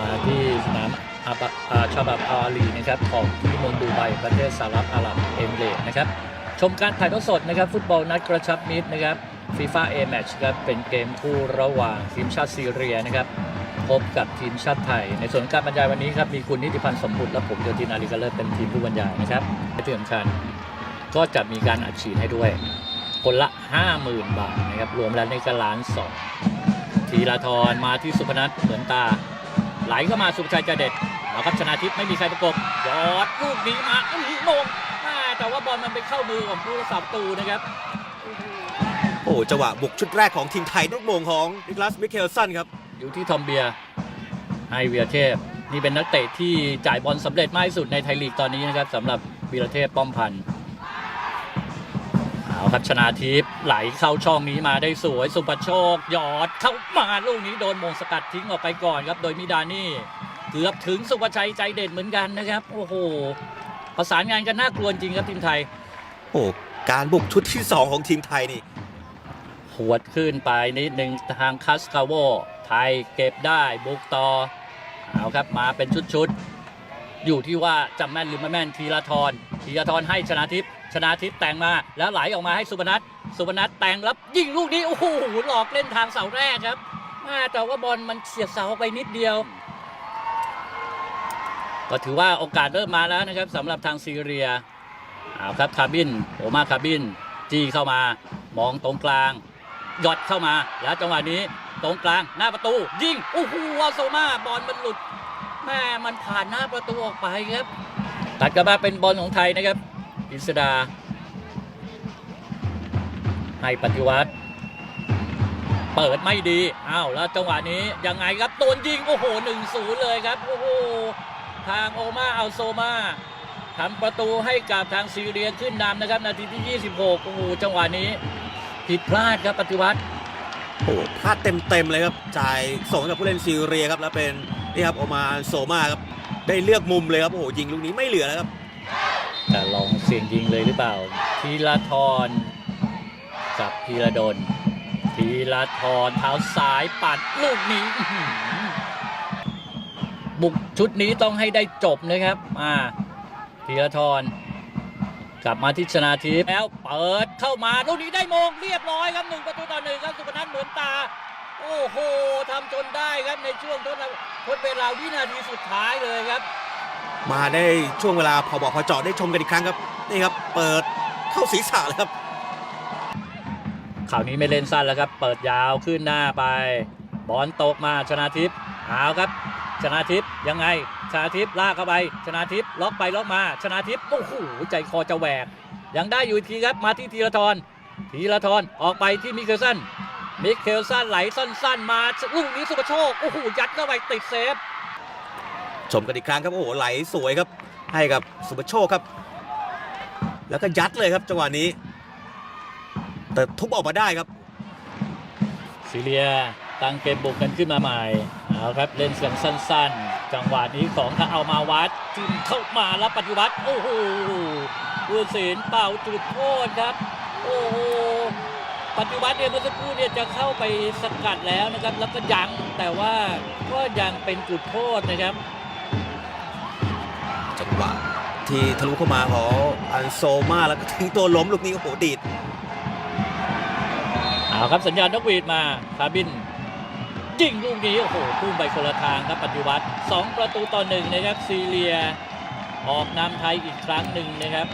มาที่สนามอาบะอาชาบับอาลีนะครับของที่เมืองดูไบประเทศสหรัฐอาหรับเอมิเรตนะครับชมการถ่ายทอดสดนะครับฟุตบอลนัดกระชับมิตรนะครับฟีฟ่าเอแมชครับเป็นเกมคู่ระหว่างทีมชาติซีเรียนะครับพบกับทีมชาติไทย ในส่วนการบรรยายวันนี้ครับมีคุณนิติพันธ์สมบุตรและผมโยธินาลิกาเลิศเป็นทีมผู้บรรยายนะครับและที่สำคัญก็จะมีการอัดฉีดให้ด้วย คนละ 50,000 บาทนะครับรวมแล้วในก็ล้านสองทีละทรมาที่สุพนัทเหมือนตา ไหลเข้ามาสุภชัยใจเด็ดเอาครับชนะทิพย์ไม่มีใครประกบยอดลูกนี้มาอื้อหือมงแม่แต่ว่าบอลมันไปเข้ามือของผู้รักษาประตูนะครับโอ้จังหวะบุกชุดแรกของทีมไทยลูกโมงของนิคลัสมิเคลสันครับ อยู่ที่ทอมเบียร์ไอเวียเทพ นี่เป็นนักเตะที่จ่ายบอลสำเร็จมากที่สุดในไทยลีกตอนนี้นะครับสำหรับวีรเทพป้อมพันธ์ เอาครับชนาทิพย์ไหลเข้าช่องนี้มาได้สวยสุปโชคหยอดเข้ามาลูกนี้โดนมงสกัดทิ้งออกไปก่อนครับ โดยมิดานี่ เกือบถึงสุภชัยใจเด็ดเหมือนกันนะครับ โอ้โหประสานงานกันน่ากลัวจริงครับทีมไทย โอ้การบุกชุดที่ 2 ของทีมไทยนี่หวดขึ้นไปนิดหนึ่งทางคัสคาโวไทยเก็บได้บุกต่อเอาครับมาเป็นชุดๆอยู่ที่ว่าจำแม่นหรือไม่แม่นทีละทรทีละทรให้ชนะทิพย์ ชนะทิพย์แต่งมาแล้วไหลออกมาให้สุพนัทสุพนัทแต่งแล้วยิงลูกนี้โอ้โหหลอกเล่นทางเสาแรกครับแม่แต่ว่าบอลมันเสียบเสาไปนิดเดียว ก็ถือว่าโอกาสเริ่มมาแล้วนะครับสำหรับทางซีเรียเอาครับคาบินโอมาคาบินจี้เข้ามามองตรงกลางหยอดเข้ามาแล้วจังหวะนี้ตรงกลางหน้าประตูยิงโอ้โหวาโซมาบอลมันหลุดแม่มันผ่านหน้าประตูออกไปครับตัดกลับมาเป็นบอลของไทยนะครับ อิสดา ให้ปฏิวัติ เปิดไม่ดี อ้าว แล้วจังหวะนี้ยังไงครับ โดนยิง โอ้โหหนึ่งศูนย์เลยครับ โอ้โห ทางโอมาอัลโซมาทำประตูให้กับทางซีเรียขึ้นนำนะครับ นาทีที่ 26 โอ้โห จังหวะนี้ ผิดพลาดครับปฏิวัติโอ้พลาดเต็มๆเลยครับ จ่ายส่งกับผู้เล่นซีเรียครับ แล้วเป็นนี่ครับโอมาโซมาครับ ได้เลือกมุมเลยครับ โอ้โห ยิงลูกนี้ไม่เหลือแล้วครับ แต่ลองเสี่ยงยิงเลยหรือเปล่าทีละทรกับพีระดลทีละทรเท้าซ้ายปัดลูกนี้บุกชุดนี้ต้องให้ได้จบนะครับมาทีละทรกลับมาที่ชนาทิพย์แล้วเปิดเข้ามาลูกนี้ได้มงเรียบร้อยครับหนึ่งประตูต่อหนึ่งครับสุพนัทเหมือนตา โอ้โหทำจนได้ครับในช่วงทดทดเวลาวินาทีสุดท้ายเลยครับ มาได้ช่วงเวลาพอบอกพอเจาะได้ชมกันอีกครั้งครับนี่ครับ เปิดเข้าศีรษะเลยครับข่าวนี้ไม่เล่นสั้นแล้วครับ เปิดยาวขึ้นหน้าไป บอลตกมาชนาทิพย์เอาครับ ชนาทิพย์ยังไง ชนาทิพย์ลากเข้าไป ชนาทิพย์ล็อกไปล็อกมา ชนาทิพย์โอ้โหใจคอจะแหวก ยังได้อยู่ทีครับมาที่ธีรทรธีรทรออกไปที่มิเคลสันมิเคลสันไหลสั้นๆ มาลูกนี้สุภโชคโอ้โหยัดเข้าไปติดเซฟ ชมกันอีกครั้งครับโอ้โหไหลสวยครับ ให้กับสุภโชคครับ แล้วก็ยัดเลยครับจังหวะนี้ แต่ทุบออกมาได้ครับซีเรียตั้งเกมบุกกันขึ้นมาใหม่เอาครับเล่นเสียงสั้น ๆ จังหวะนี้ของถ้าเอามาวัดจิ้มเข้ามาแล้วปฏิวัติโอ้โหผู้ศิลเป่าจุดโทษครับ โอ้โหปฏิวัติเนี่ยเมื่อสักครู่เนี่ยจะเข้าไปสกัดแล้วนะครับ แล้วก็ยังแต่ว่าก็ยังเป็นจุดโทษนะครับ จังหวะที่ทะลุเข้ามาของอันโซมาแล้วก็ทิ้งตัวล้มลูกนี้โอ้โหดีดเอาครับสัญญาณนกหวีดมาคาบินยิงลูกนี้โอ้โหพุ่งไปคนละทางครับปฏิวัติ2ประตูต่อหนึ่งนะครับซีเรีย ออกนำไทยอีกครั้งหนึ่งนะครับ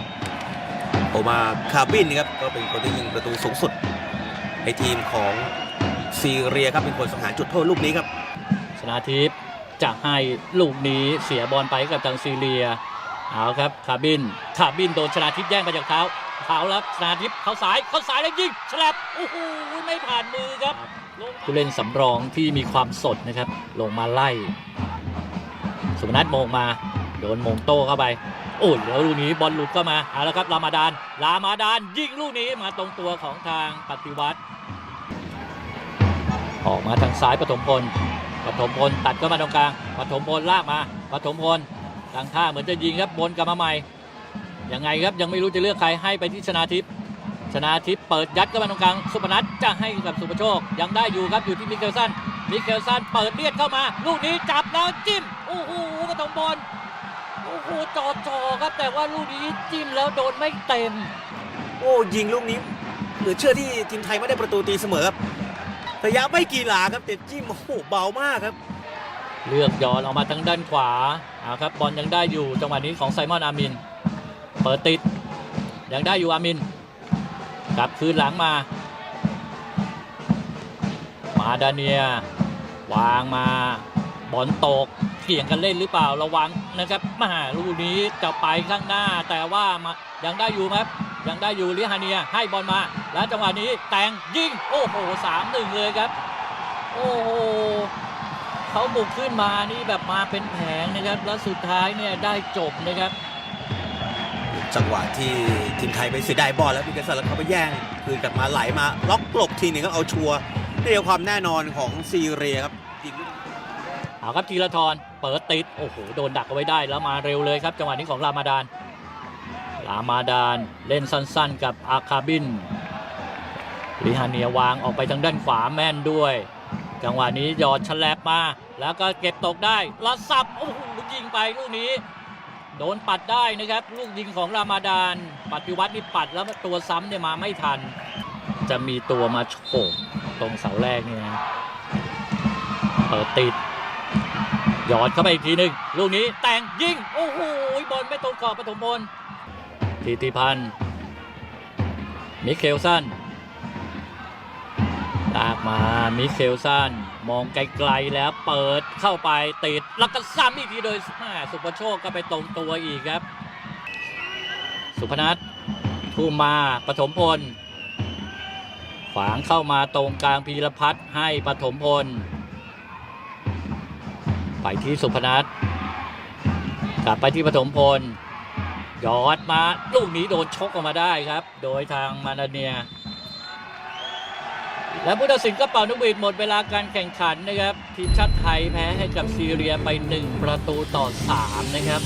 โอมาคาบินครับก็เป็นคนที่ยิงประตูสูงสุดในทีมของซีเรียครับเป็นคนสังหารจุดโทษลูกนี้ครับชนาทิพย์ จะให้ลูกนี้เสียบอลไปกับทางซีเรีย เอาครับคาบินคาบินโดนชนาทิพย์แย่งไปจากเท้าเท้าแล้วชนาทิพย์เข้าสายเข้าสายแล้วยิงฉลับโอ้โหไม่ผ่านมือครับผู้เล่นสำรองที่มีความสดนะครับ ลงมาไล่ สุพนัทโมงมาโดนโมงโต้เข้าไปโอ้ยแล้วลูกนี้บอลหลุดเข้ามาเอาละครับรามาดานรามาดานยิงลูกนี้มาตรงตัวของทางปฏิวัติ ออกมาทางซ้ายปฐมพล ปฐมพลตัดเข้ามาตรงกลางปฐมพลลากมาปฐมพลตั้งท่าเหมือนจะยิงครับบนกลับมาใหม่ยังไงครับยังไม่รู้จะเลือกใครให้ไปที่ชนาทิพย์ชนาทิพย์เปิดยัดเข้ามาตรงกลางสุพนัทจะให้กับสุภโชค ยังได้อยู่ครับอยู่ที่มิเคลสันมิเคลซันเปิดเลียดเข้ามา ลูกนี้จับแล้วจิ้มโอ้โหปฐมพลโอ้โหจอจอครับแต่ว่าลูกนี้จิ้มแล้วโดนไม่เต็ม โอ้ยิงลูกนี้เหลือเชื่อที่ทีมไทยไม่ได้ประตูตีเสมอครับ ระยะไม่กี่หลาครับแต่จิ้มโอ้โหเบามากครับ เลือกย้อนออกมาทางด้านขวาเอาครับบอลยังได้อยู่จังหวะนี้ของไซมอนอามิน เปิดติด ยังได้อยู่อามินกลับคืนหลังมา มาดาเนียวางมาบอลตกเกี่ยงกันเล่นหรือเปล่าระวังนะครับมาลูกนี้จะไปข้างหน้าแต่ว่ามายังได้อยู่ครับ ยังได้อยู่ลิฮาเนียให้บอลมา แล้วจังหวะนี้แต่งยิง โอ้โหสามหนึ่งเลยครับ โอ้โหเขาบุกขึ้นมานี่แบบมาเป็นแผงนะครับ แล้วสุดท้ายเนี่ยได้จบนะครับ จังหวะที่ทีมไทยไปเสียดายบอลแล้วมีกระสันแล้วเขาไปแย่ง คืนกลับมาไหลมา ล็อกกลบทีหนึงก็เอาชัวร์นี่คือความแน่นอนของซีเรียครับยิงลูกเอาครับธีรทรเปิดติด โอ้โห โดนดักเอาไว้ได้แล้วมาเร็วเลยครับ จังหวะนี้ของรามาดาน รามาดานเล่นสั้นๆกับอาคาบินลิฮาเนียวางออกไปทางด้านขวาแม่นด้วย จังหวะนี้ยอดฉลบมา แล้วก็เก็บตกได้ล้วสับโอ้โหยิงไปลูกนี้ โดนปัดได้นะครับ ลูกยิงของรามาดานปฏิวัตินี่ปัดแล้วตัวซ้ำเนี่ยมาไม่ทัน จะมีตัวมาโฉบตรงเสาแรกเนี่ยนะเปิดติดหยอดเข้าไปอีกทีหนึ่งลูกนี้แต่งยิง โอ้โหบอลไม่ตรงกรอบปฐมพล ทิติพันธ์มิเคลสันลากมามิเคลสันมองไกลๆแล้วเปิดเข้าไปติด แล้วก็ซ้ำอีกทีโดยแม่สุภโชคก็ไปตรงตัวอีกครับ สุพนัททูมมาปฐมพล ขวางเข้ามาตรงกลางพีรพัฒน์ให้ปฐมพล ไปที่สุพนัทกลับไปที่ปฐมพล ยอดมาลูกนี้โดนชกออกมาได้ครับ โดยทางมานาเนีย และผู้ตัดสินก็เป่านกหวีดหมดเวลาการแข่งขันนะครับ ทีมชาติไทยแพ้ให้กับซีเรียไป 1 ประตูต่อ 3 นะครับ